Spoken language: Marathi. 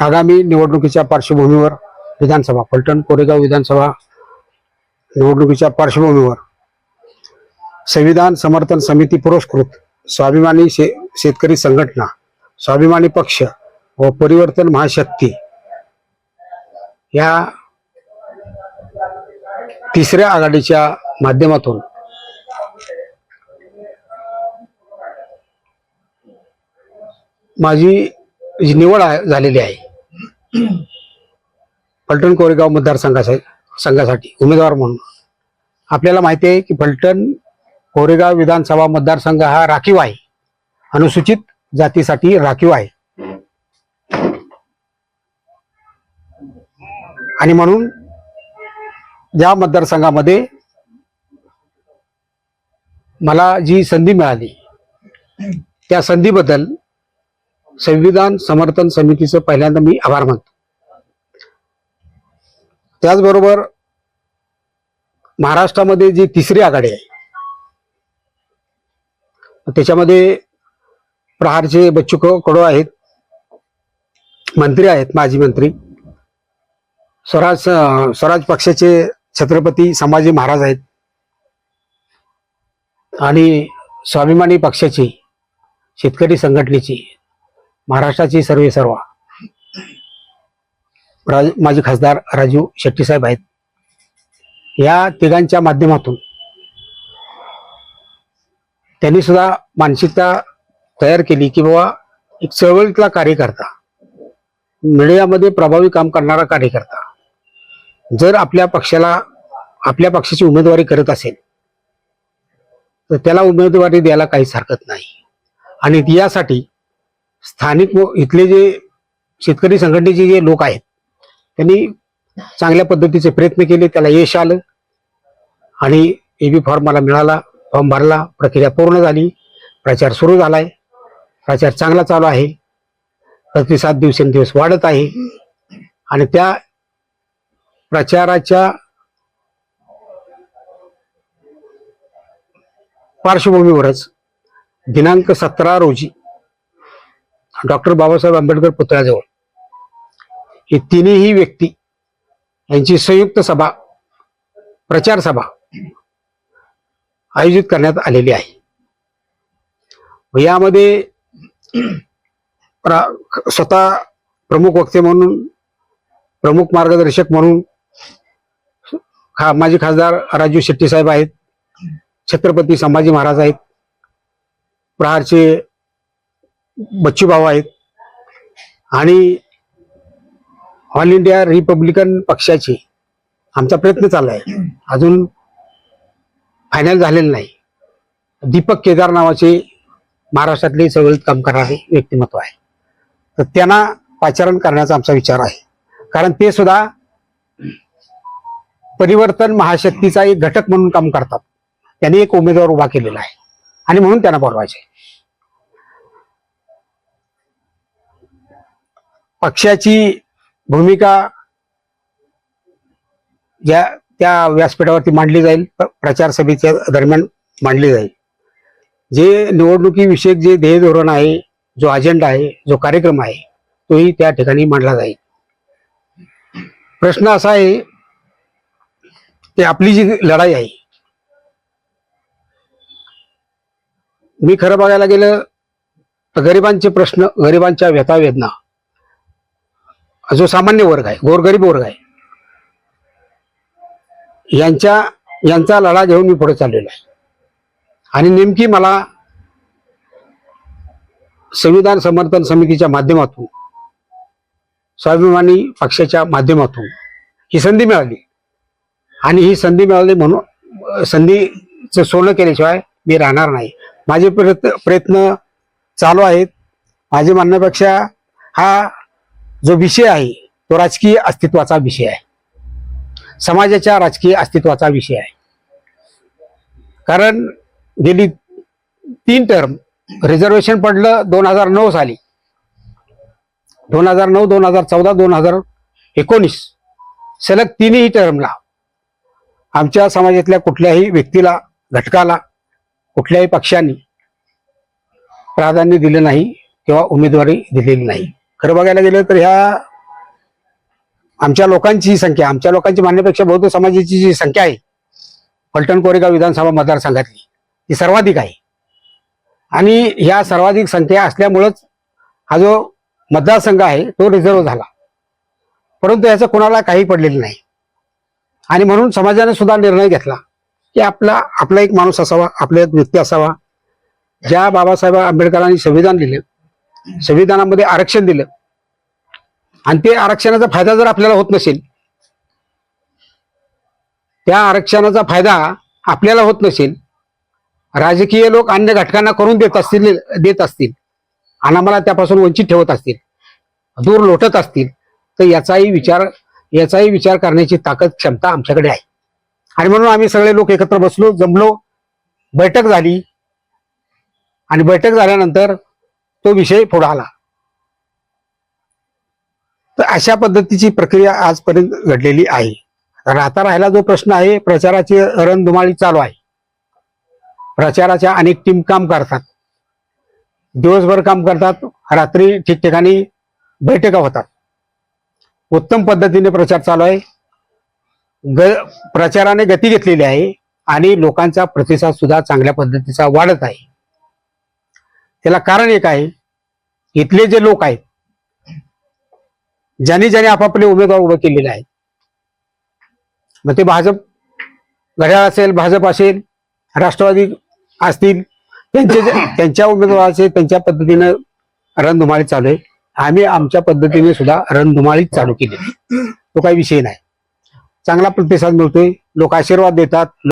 आगामी निवडणुकीच्या पार्श्वभूमीवर विधानसभा फलटण कोरेगाव विधानसभा निवडणुकीच्या पार्श्वभूमीवर संविधान समर्थन समिती पुरस्कृत स्वाभिमानी शे शेतकरी संघटना स्वाभिमानी पक्ष व परिवर्तन महाशक्ती या तिसऱ्या आघाडीच्या माध्यमातून माझी जी निवड झालेली आहे फलटण कोरेगाव मतदारसंघासाठी संघासाठी उमेदवार म्हणून. आपल्याला माहिती आहे की फलटण कोरेगाव विधानसभा मतदारसंघ हा राखीव आहे. अनुसूचित जातीसाठी राखीव आहे. आणि म्हणून या मतदारसंघामध्ये मला जी संधी मिळाली त्या संधीबद्दल संविधान समर्थन समितीचं पहिल्यांदा मी आभार मानतो. त्याचबरोबर महाराष्ट्रामध्ये जी तिसरी आघाडी आहे त्याच्यामध्ये प्रहारचे बच्चू कडू आहेत मंत्री आहेत माजी मंत्री. स्वराज स्वराज पक्षाचे छत्रपती संभाजी महाराज आहेत. आणि स्वाभिमानी पक्षाची शेतकरी संघटनेची महाराष्ट्राची सर्वे सर्वा राज माजी खासदार राजीव शेट्टी साहेब आहेत. या तिघांच्या माध्यमातून त्यांनी सुद्धा मानसिकता तयार केली की बाबा एक चळवळीतला कार्यकर्ता मीडियामध्ये प्रभावी काम करणारा कार्यकर्ता जर आपल्या पक्षाला आपल्या पक्षाची उमेदवारी करत असेल तर त्याला उमेदवारी द्यायला काहीच हरकत नाही. आणि यासाठी स्थानिक इथले जे शेतकरी संघटनेचे जे लोक आहेत त्यांनी चांगल्या पद्धतीचे प्रयत्न केले त्याला यश आलं. आणि एबी फॉर्म मला मिळाला फॉर्म भरला प्रक्रिया पूर्ण झाली प्रचार सुरू झालाय. प्रचार चांगला चालू आहे. प्रतिसाद दिवसेंदिवस वाढत आहे. आणि त्या प्रचाराच्या पार्श्वभूमीवरच दिनांक सतरा रोजी डॉक्टर बाबासाहेब आंबेडकर पुतळ्याजवळ हे तिन्ही व्यक्ती यांची संयुक्त सभा प्रचार सभा आयोजित करण्यात आलेली आहे. यामध्ये स्वतः प्रमुख वक्ते म्हणून प्रमुख मार्गदर्शक म्हणून खा माजी खासदार राजू शेट्टी साहेब आहेत छत्रपती संभाजी महाराज आहेत प्रहारचे बच्चूभाऊ आहेत आणि ऑल इंडिया रिपब्लिकन पक्षाची आमचा प्रयत्न चालू आहे. अजून फायनल झालेलं नाही. दीपक केदार नावाचे महाराष्ट्रातले चळवळीत काम करणारे व्यक्तिमत्व आहे. तर त्यांना पाचारण करण्याचा आमचा विचार आहे. कारण ते सुद्धा परिवर्तन महाशक्तीचा एक घटक म्हणून काम करतात. त्यांनी एक उमेदवार उभा केलेला आहे. आणि म्हणून त्यांना बोलवायचे पक्षाची भूमिका ज्या त्या व्यासपीठावरती मांडली जाईल प्रचार सभेच्या दरम्यान मांडली जाईल. जे निवडणुकीविषयक जे ध्येय धोरण आहे जो अजेंडा आहे जो कार्यक्रम आहे तोही त्या ठिकाणी मांडला जाईल. प्रश्न असा आहे की आपली जी लढाई आहे मी खरं बघायला गेलं गरिबांचे प्रश्न गरिबांच्या व्यथा वेदना जो सामान्य वर्ग आहे गोरगरीब वर्ग आहे. यांच्या यांचा लढा घेऊन मी पुढे चाललेलो आहे. आणि नेमकी मला संविधान समर्थन समितीच्या माध्यमातून स्वाभिमानी पक्षाच्या माध्यमातून ही संधी मिळाली. आणि ही संधी मिळाली म्हणून संधीचं सोनं केल्याशिवाय मी राहणार नाही. माझे प्रयत्न प्रयत्न चालू आहेत. माझे म्हणण्यापेक्षा हा जो विषय आहे तो राजकीय अस्तित्वाचा विषय आहे. समाजाच्या राजकीय अस्तित्वाचा विषय आहे. कारण गेली तीन टर्म रिझर्वेशन पडलं दोन हजार नऊ साली दोन हजार नऊ दोन हजार चौदा दोन हजार एकोणीस सलग तिन्ही टर्मला आमच्या समाजातल्या कुठल्याही व्यक्तीला घटकाला कुठल्याही पक्षाने प्राधान्य दिलं नाही किंवा उमेदवारी दिलेली नाही. खरं बघायला गेलं तर ह्या आमच्या लोकांची संख्या आमच्या लोकांची मानण्यापेक्षा बौद्ध समाजाची जी संख्या आहे फलटण कोरेगाव विधानसभा मतदारसंघातली ती सर्वाधिक आहे. आणि ह्या सर्वाधिक संख्या असल्यामुळंच हा जो मतदारसंघ आहे तो रिझर्व झाला. परंतु याचं कोणाला काही पडलेलं नाही. आणि म्हणून समाजाने सुद्धा निर्णय घेतला की आपला आपला एक माणूस असावा आपला एक व्यक्ती असावा. ज्या बाबासाहेब आंबेडकरांनी संविधान लिहिलं संविधानामध्ये आरक्षण दिलं. आणि ते आरक्षणाचा फायदा जर आपल्याला होत नसेल त्या आरक्षणाचा फायदा आपल्याला होत नसेल राजकीय लोक अन्य घटकांना करून देत असतील देत असतील आणि आम्हाला त्यापासून वंचित ठेवत असतील दूर लोटत असतील तर याचाही विचार याचाही विचार करण्याची ताकद क्षमता आमच्याकडे आहे. आणि म्हणून आम्ही सगळे लोक एकत्र बसलो जमलो. बैठक झाली. आणि बैठक झाल्यानंतर तो विषय पुढे आला. तर अशा पद्धतीची प्रक्रिया आजपर्यंत घडलेली आहे. तर आता राहिला जो प्रश्न आहे प्रचाराची रणधुमाळी चालू आहे. प्रचाराच्या अनेक टीम काम करतात. दिवसभर काम करतात रात्री ठिकठिकाणी बैठका होतात. उत्तम पद्धतीने प्रचार चालू आहे. ग प्रचाराने गती घेतलेली आहे आणि लोकांचा प्रतिसाद सुद्धा चांगल्या पद्धतीचा वाढत आहे. त्याला कारण एक आहे. इथले जे लोक आहेत ज्यांनी ज्यांनी आपापले उमेदवार उभे केलेले आहेत. मग ते भाजप घड्याळ असेल भाजप असेल राष्ट्रवादी असतील त्यांचे त्यांच्या उमेदवाराचे त्यांच्या पद्धतीनं रणधुमाळी चालू आहे. आम्ही आमच्या पद्धतीने सुद्धा रणधुमाळी चालू केली. तो काही विषय नाही. चांगला प्रतिसाद मिळतोय. लोक आशीर्वाद देतात.